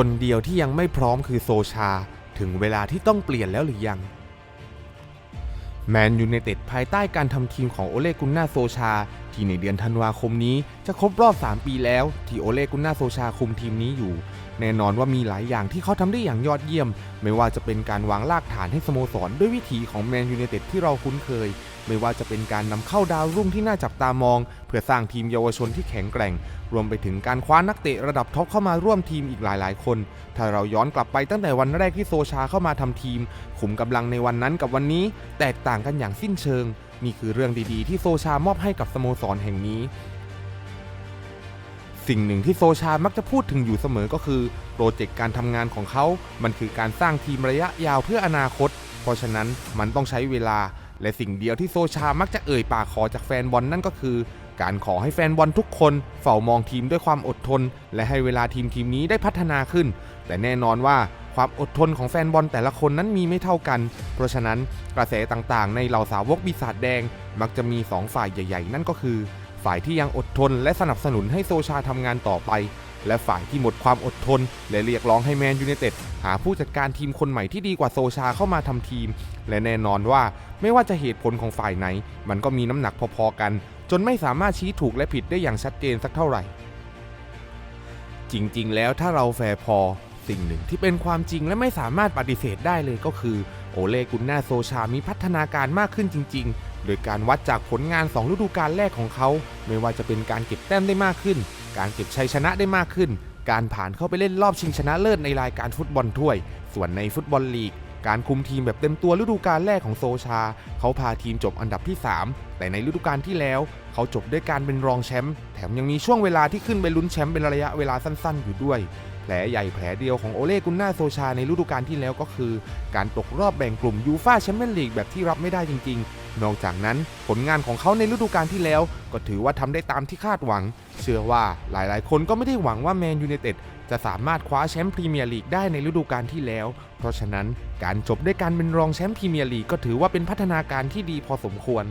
คนเดียวที่ยังไม่พร้อมคือโซชา ถึงเวลาที่ต้องเปลี่ยนแล้วหรือยัง แมนยู i นเต็ดภายใต้การทำทีมของโอเลกุนนาโซชา ที่ในเดือนธันวาคมนี้จะครบรอบ 3 ปีแล้ว ที่โอเลกุนนาโซชาคุมทีมนี้อยู่ แน่นอนว่ามีหลายอย่างที่เขาทำได้อย่างยอดเยี่ยม ไม่ว่าจะเป็นการวางรากฐานให้สโมสรด้วยวิถีของแมนยู i นเต็ดที่เราคุ้นเคย ไม่ว่าจะเป็นการนำเข้าดาวรุ่งที่น่าจับตามอง เพื่อสร้างทีมเยาวชนที่แข็งแกร่ง รวมไปถึงการคว้านักเตะระดับท็อปเข้ามาร่วมทีมอีกหลาย ๆ คน ถ้าเราย้อนกลับไปตั้งแต่วันแรกที่โซชาเข้ามาทำทีม ขุมกำลังในวันนั้นกับวันนี้ แตกต่างกันอย่างสิ้นเชิง นี่คือเรื่องดีๆ ที่โซชามอบให้กับสโมสรแห่งนี้สิ่งหนึ่งที่โซชา มักจะพูดถึงอยู่เสมอก็คือ โปรเจกต์การทำงานของเขา มันคือการสร้างทีมระยะยาวเพื่ออนาคต เพราะฉะนั้นมันต้องใช้เวลา และสิ่งเดียวที่โซชามักจะเอ่ยปากขอจากแฟนบอลนั่นก็คือ การขอให้แฟนบอลทุกคนเฝ้ามองทีมด้วยความอดทน และให้เวลาทีมทีมนี้ได้พัฒนาขึ้น แต่แน่นอนว่าความอดทนของแฟนบอลแต่ละคนนั้นมีไม่เท่ากัน เพราะฉะนั้นกระแสต่างๆ ในเหล่าสาวกปีศาจแดง มักจะมี 2 ฝ่ายใหญ่ ๆ นั่นก็คือ ฝ่ายที่ยังอดทนและสนับสนุนให้โซชาทำงานต่อไป และฝ่ายที่หมดความอดทน และเรียกร้องให้แมนยูไนเต็ดหาผู้จัดการทีมคนใหม่ที่ดีกว่าโซชาเข้ามาทำทีม และแน่นอนว่าไม่ว่าจะเหตุผลของฝ่ายไหน มันก็มีน้ำหนักพอๆกัน จนไม่สามารถชี้ถูกและผิดได้อย่างชัดเจนสักเท่าไหร่ จริงๆ แล้วถ้าเราแฟร์พอสิ่งหนึ่งที่เป็นความจริงและไม่สามารถปฏิเสธได้เลยก็คือ โอเลกุนนาโซชามีพัฒนาการมากขึ้นจริง ๆ โดยการวัดจากผลงาน 2 ฤดูกาลแรกของเขา ไม่ว่าจะเป็นการเก็บแต้มได้มากขึ้น การเก็บชัยชนะได้มากขึ้น การผ่านเข้าไปเล่นรอบชิงชนะเลิศในรายการฟุตบอลถ้วย ส่วนในฟุตบอลลีก การคุมทีมแบบเต็มตัวฤดูกาลแรกของโซชา เขาพาทีมจบอันดับที่ 3 แต่ในฤดูกาลที่แล้ว เขาจบด้วยการเป็นรองแชมป์แถมยังมีช่วงเวลาที่ขึ้นไปลุ้นแชมป์เป็นระยะเวลาสั้นๆ อยู่ด้วยแผลใหญ่แผลเดียวของโอเล่กุนนาโซชาในฤดูกาลที่แล้วก็คือ การตกรอบแบ่งกลุ่มยูฟาแชมเปี้ยนลีกแบบที่รับไม่ได้จริง ๆ นอกจากนั้นผลงานของเขาในฤดูกาลที่แล้ว ก็ถือว่าทำได้ตามที่คาดหวัง เชื่อว่าหลายๆ คนก็ไม่ได้หวังว่าแมนยูไนเต็ดจะสามารถคว้าแชมป์พรีเมียร์ลีกได้ในฤดูกาลที่แล้ว เพราะฉะนั้นการจบด้วยการเป็นรองแชมป์พรีเมียร์ลีกก็ถือว่าเป็นพัฒนาการที่ดีพอสมควร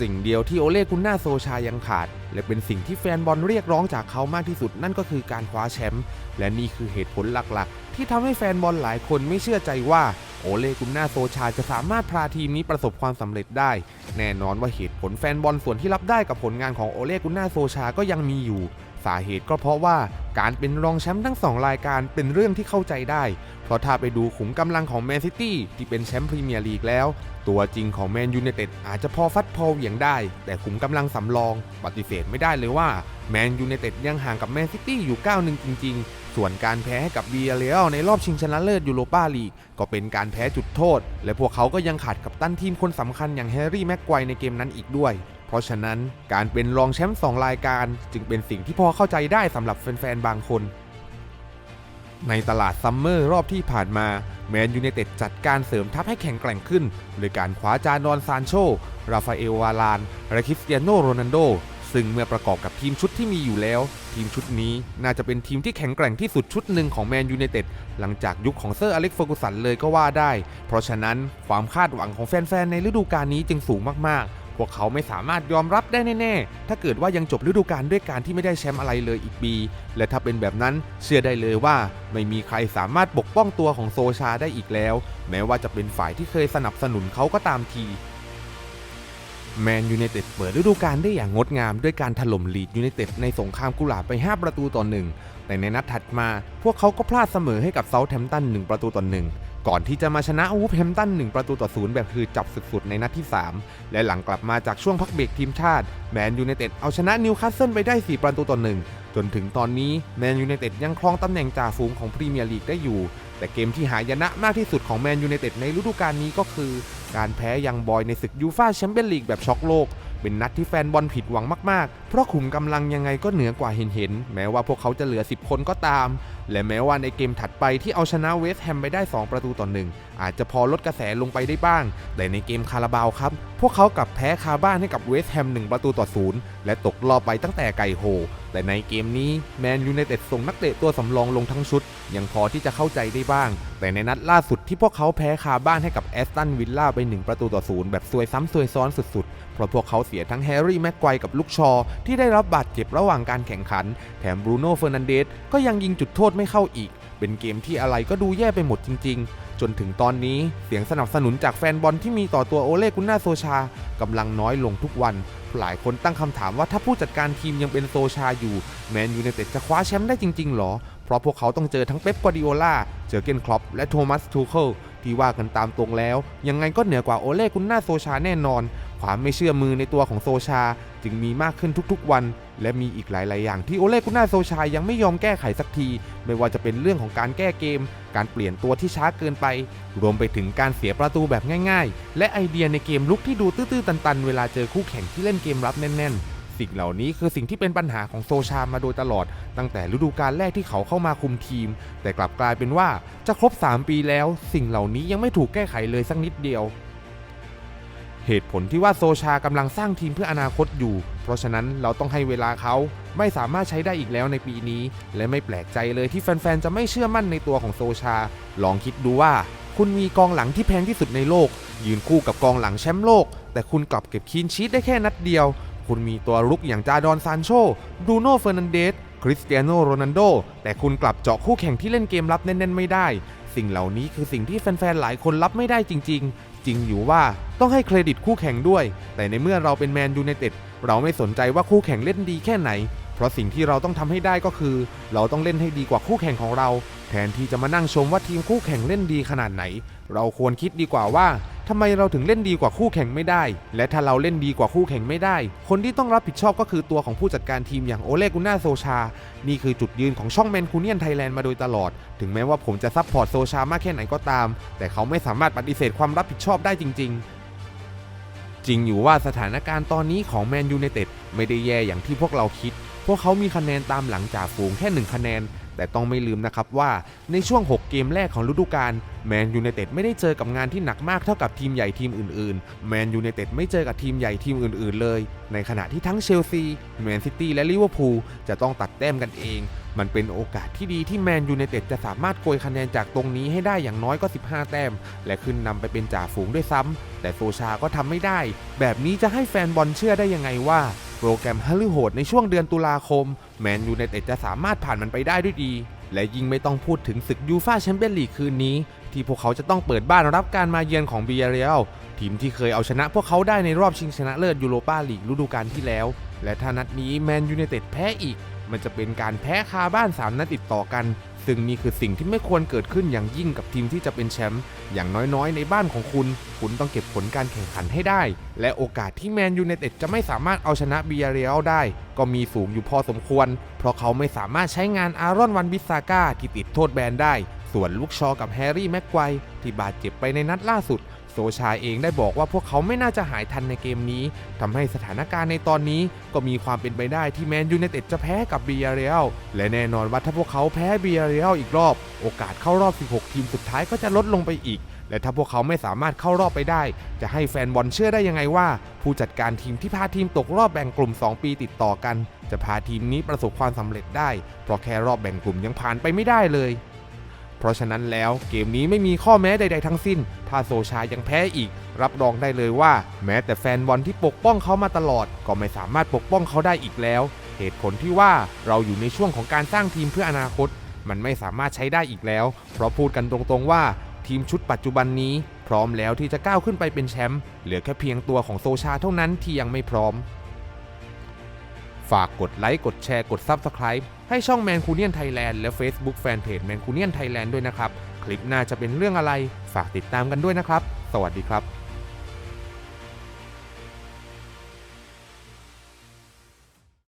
สิ่งเดียวที่โอเล่กุนนาโซชายังขาด และเป็นสิ่งที่แฟนบอลเรียกร้องจากเขามากที่สุดนั่นก็คือการคว้าแชมป์และนี่คือเหตุผลหลักๆ ที่ทำให้แฟนบอลหลายคนไม่เชื่อใจว่า โอเล่กุนนาโซชาจะสามารถพาทีมนี้ประสบความสำเร็จได้ แน่นอนว่าเหตุผลแฟนบอลส่วนที่รับได้กับผลงานของโอเล่กุนนาโซชาก็ยังมีอยู่ สาเหตุก็เพราะว่าการเป็นรองแชมป์ทั้งสองรายการเป็นเรื่องที่เข้าใจได้ เพราะถ้าไปดูขุมกำลังของแมนซิตี้ที่เป็นแชมป์พรีเมียร์ลีกแล้ว ตัวจริงของแมนยูไนเต็ดอาจจะพอฟัดพอเหวี่ยงได้ แต่ขุมกำลังสำรอง ปฏิเสธไม่ได้เลยว่าแมนยูไนเต็ดยังห่างกับแมนซิตี้อยู่ก้าวหนึ่งจริงๆ ส่วนการแพ้ให้กับเบียเรลในรอบชิงชนะเลิศยูโรปาลีกก็เป็นการแพ้จุดโทษ และพวกเขาก็ยังขาดกับตั้นทีมคนสำคัญอย่างแฮร์รี่แม็กไกวในเกมนั้นอีกด้วย เพราะฉะนั้นการเป็นรองแชมป์2รายการจึงเป็นสิ่งที่พอเข้าใจได้สำหรับแฟนๆบางคนในตลาดซัมเมอร์รอบที่ผ่านมาแมนยูไนเต็ดจัดการเสริมทัพให้แข็งแกร่งขึ้นโดยการคว้าจานอนซานโช ราฟาเอลวาลาน และคริสเตียโนโรนัลโด ซึ่งเมื่อประกอบกับทีมชุดที่มีอยู่แล้ว ทีมชุดนี้น่าจะเป็นทีมที่แข็งแกร่งที่สุดชุดหนึ่งของแมนยูไนเต็ดหลังจากยุคของเซอร์อเล็กซ์เฟอร์กูสันเลยก็ว่าได้ เพราะฉะนั้นความคาดหวังของแฟนๆในฤดูกาลนี้จึงสูงมากๆพวกเขาไม่สามารถยอมรับได้แน่ๆ ถ้าเกิดว่ายังจบฤดูกาลด้วยการที่ไม่ได้แชมป์อะไรเลยอีกปี และถ้าเป็นแบบนั้นเชื่อได้เลยว่า ไม่มีใครสามารถปกป้องตัวของโซชาได้อีกแล้ว แม้ว่าจะเป็นฝ่ายที่เคยสนับสนุนเขาก็ตามที แมนยูไนเต็ดเปิดฤดูกาลได้อย่างงดงามด้วยการถล่มลีดยูไนเต็ดในสงครามกุหลาบไป 5 ประตูต่อหนึ่งแต่ในนัดถัดมา พวกเขาก็พลาดเสมอให้กับเซาท์แฮมป์ตัน 1 ประตูต่อหนึ่งก่อนที่จะมาชนะวูฟแฮมป์ตัน 1 ประตูต่อศูนย์แบบคือจับสุดๆในนัดที่ 3 และหลังกลับมาจากช่วงพักเบรกทีมชาติ แมนยูไนเต็ดเอาชนะนิวคาสเซิลไปได้ 4 ประตูต่อหนึ่งจนถึงตอนนี้แมนยูไนเต็ดยังครองตำแหน่งจ่าฝูงของพรีเมียร์ลีกได้อยู่ แต่เกมที่หายนะมากที่สุดของแมนยูไนเต็ดในฤดูกาลนี้ก็คือ การแพ้ยังบอยในศึกยูฟ่าแชมเปี้ยนลีกแบบช็อกโลก เป็นนัดที่แฟนบอลผิดหวังมากๆ เพราะขุมกำลังยังไงก็เหนือกว่าเห็นๆ แม้ว่าพวกเขาจะเหลือ 10 คนก็ตามและแม้ว่าในเกมถัดไปที่เอาชนะเวสต์แฮมไปได้ 2 ประตูต่อหนึ่งอาจจะพอลดกระแสลงไปได้บ้าง แต่ในเกมคาราบาวครับ พวกเขากลับแพ้คาบ้านให้กับเวสต์แฮม1 ประตูต่อศูนย์และตกรอบไปตั้งแต่ไก่โฮแต่ในเกมนี้แมนยูไนเต็ดส่งนักเตะตัวสำรองลงทั้งชุด ยังพอที่จะเข้าใจได้บ้าง แต่ในนัดล่าสุดที่พวกเขาแพ้คาบ้านให้กับแอสตันวิลล่าไป 1 ประตูต่อศูนย์แบบซวยซ้ำซวยซ้อนสุดๆ เพราะพวกเขาเสียทั้งแฮร์รี่แม็กไกวกับลูกชอ ที่ได้รับบาดเจ็บระหว่างการแข่งขัน แถมบรูโน่เฟอร์นันเดสก็ยังยิงจุดโทษไม่เข้าอีก เป็นเกมที่อะไรก็ดูแย่ไปหมดจริง ๆ จนถึงตอนนี้เสียงสนับสนุนจากแฟนบอลที่มีต่อตัวโอเล่กุนนาโซชากำลังน้อยลงทุกวัน หลายคนตั้งคำถามว่าถ้าผู้จัดการทีมยังเป็นโซชาอยู่ แมนยูไนเต็ดจะคว้าแชมป์ได้จริง ๆ หรอ เพราะพวกเขาต้องเจอทั้งเป๊ปกัวดิโอลาเจอเกนคลอปและโทมัสทูเคิลที่ว่ากันตามตรงแล้ว ยังไงก็เหนือกว่าโอเล่กุนนาโซชาแน่นอน ความไม่เชื่อมือในตัวของโซชา จึงมีมากขึ้นทุกๆวัน และมีอีกหลาย ๆ อย่างที่โอเล่กุนนาโซชายังไม่ยอมแก้ไขสักที ไม่ว่าจะเป็นเรื่องของการแก้เกม การเปลี่ยนตัวที่ช้าเกินไป รวมไปถึงการเสียประตูแบบง่าย ๆ และไอเดียในเกมลุกที่ดูตื้อๆตันๆ เวลาเจอคู่แข่งที่เล่นเกมรับแน่น ๆสิ่งเหล่านี้คือสิ่งที่เป็นปัญหาของโซชามาโดยตลอด ตั้งแต่ฤดูกาลแรกที่เขาเข้ามาคุมทีม แต่กลับกลายเป็นว่าจะครบ 3 ปีแล้ว สิ่งเหล่านี้ยังไม่ถูกแก้ไขเลยสักนิดเดียว เหตุผลที่ว่าโซชากำลังสร้างทีมเพื่ออนาคตอยู่ เพราะฉะนั้นเราต้องให้เวลาเขาไม่สามารถใช้ได้อีกแล้วในปีนี้ และไม่แปลกใจเลยที่แฟนๆ จะไม่เชื่อมั่นในตัวของโซชา ลองคิดดูว่า คุณมีกองหลังที่แพงที่สุดในโลก ยืนคู่กับกองหลังแชมป์โลก แต่คุณกลับเก็บคีนชีตได้แค่นัดเดียว คุณมีตัวรุกอย่างจาดอนซานโชบรูโน่เฟอร์นันเดสคริสเตียโนโรนัลโดแต่คุณกลับเจาะคู่แข่งที่เล่นเกมรับแน่นๆไม่ได้ สิ่งเหล่านี้คือสิ่งที่แฟนๆ หลายคนรับไม่ได้จริงๆ จริงอยู่ว่าต้องให้เครดิตคู่แข่งด้วย แต่ในเมื่อเราเป็นแมนยูไนเต็ดเราไม่สนใจว่าคู่แข่งเล่นดีแค่ไหน เพราะสิ่งที่เราต้องทำให้ได้ก็คือ เราต้องเล่นให้ดีกว่าคู่แข่งของเรา แทนที่จะมานั่งชมว่าทีมคู่แข่งเล่นดีขนาดไหน เราควรคิดดีกว่าว่า ทำไมเราถึงเล่นดีกว่าคู่แข่งไม่ได้ และถ้าเราเล่นดีกว่าคู่แข่งไม่ได้ คนที่ต้องรับผิดชอบก็คือตัวของผู้จัดการทีมอย่างโอเลกุน่าโซชา นี่คือจุดยืนของช่องแมนคูเนียนไทยแลนด์มาโดยตลอด ถึงแม้ว่าผมจะซัพพอร์ตโซชามากแค่ไหนก็ตาม แต่เขาไม่สามารถปฏิเสธความรับผิดชอบได้จริง ๆจริงอยู่ว่าสถานการณ์ตอนนี้ของแมนยูไนเต็ดไม่ได้แย่อย่างที่พวกเราคิด พวกเขามีคะแนนตามหลังจากฝูงแค่ 1 คะแนน แต่ต้องไม่ลืมนะครับว่าในช่วง 6 เกมแรกของฤดูกาลแมนยูไนเต็ดไม่ได้เจอกับงานที่หนักมากเท่ากับทีมใหญ่ทีมอื่นๆ แมนยูไนเต็ดไม่เจอกับทีมใหญ่ทีมอื่นๆเลย ในขณะที่ทั้งเชลซี แมนซิตี้ และลิเวอร์พูลจะต้องตัดแต้มกันเอง มันเป็นโอกาสที่ดีที่แมนยูไนเต็ดจะสามารถโกยคะแนนจากตรงนี้ให้ได้อย่างน้อยก็ 15 แต้ม และขึ้นนำไปเป็นจ่าฝูงด้วยซ้ำแต่โซชาก็ทำไม่ได้ แบบนี้จะให้แฟนบอลเชื่อได้ยังไงว่า โปรแกรมฮัลลิโหดในช่วงเดือนตุลาคม แมนยูไนเต็ดจะสามารถผ่านมันไปได้ด้วยดี และยิ่งไม่ต้องพูดถึงศึกยูฟาแชมเปี้ยนลีกคืนนี้ ที่พวกเขาจะต้องเปิดบ้านรับการมาเยือนของเบียเรียลทีมที่เคยเอาชนะพวกเขาได้ในรอบชิงชนะเลิศยูโรปาลีกฤดูกาลที่แล้ว และถ้านัดนี้แมนยูไนเต็ดแพ้อีก มันจะเป็นการแพ้คาบ้าน 3 นัดติดต่อกัน ซึ่งนี่คือสิ่งที่ไม่ควรเกิดขึ้นอย่างยิ่งกับทีมที่จะเป็นแชมป์อย่างน้อยๆ ในบ้านของคุณ คุณต้องเก็บผลการแข่งขันให้ได้ และโอกาสที่แมนยูเนเต็ดจะไม่สามารถเอาชนะบียเรียลได้ ก็มีสูงอยู่พอสมควร เพราะเขาไม่สามารถใช้งานอารอนวันบิสซาก้าที่ติดโทษแบนได้ ส่วนลูกชอกับแฮร์รี่แม็กไกวที่บาดเจ็บไปในนัดล่าสุด โซชาเองได้บอกว่าพวกเขาไม่น่าจะหายทันในเกมนี้ทำให้สถานการณ์ในตอนนี้ก็มีความเป็นไปได้ที่แมนยูไนเต็ดจะแพ้กับเบียเรียลและแน่นอนว่าถ้าพวกเขาแพ้เบียเรียลอีกรอบ โอกาสเข้ารอบ 16 ทีมสุดท้ายก็จะลดลงไปอีก และถ้าพวกเขาไม่สามารถเข้ารอบไปได้ จะให้แฟนบอลเชื่อได้ยังไงว่า ผู้จัดการทีมที่พาทีมตกรอบแบ่งกลุ่ม 2 ปีติดต่อกัน จะพาทีมนี้ประสบความสำเร็จได้เพราะแค่รอบแบ่งกลุ่มยังผ่านไปไม่ได้เลย เพราะฉะนั้นแล้วเกมนี้ไม่มีข้อแม้ใด ๆ ทั้งสิ้น ถ้าโซชายังแพ้อีก รับรองได้เลยว่า แม้แต่แฟนบอลที่ปกป้องเขามาตลอด ก็ไม่สามารถปกป้องเขาได้อีกแล้ว เหตุผลที่ว่าเราอยู่ในช่วงของการสร้างทีมเพื่ออนาคต มันไม่สามารถใช้ได้อีกแล้ว เพราะพูดกันตรงๆว่าทีมชุดปัจจุบันนี้ พร้อมแล้วที่จะก้าวขึ้นไปเป็นแชมป์เหลือแค่เพียงตัวของโซชาเท่านั้นที่ยังไม่พร้อม ฝากกดไลค์กดแชร์กด Subscribe ให้ช่องแมนคูเนียนไทยแลนด์และ Facebook Fanpage แมนคูเนียนไทยแลนด์ด้วยนะครับ คลิปหน้าจะเป็นเรื่องอะไร ฝากติดตามกันด้วยนะครับ สวัสดีครับ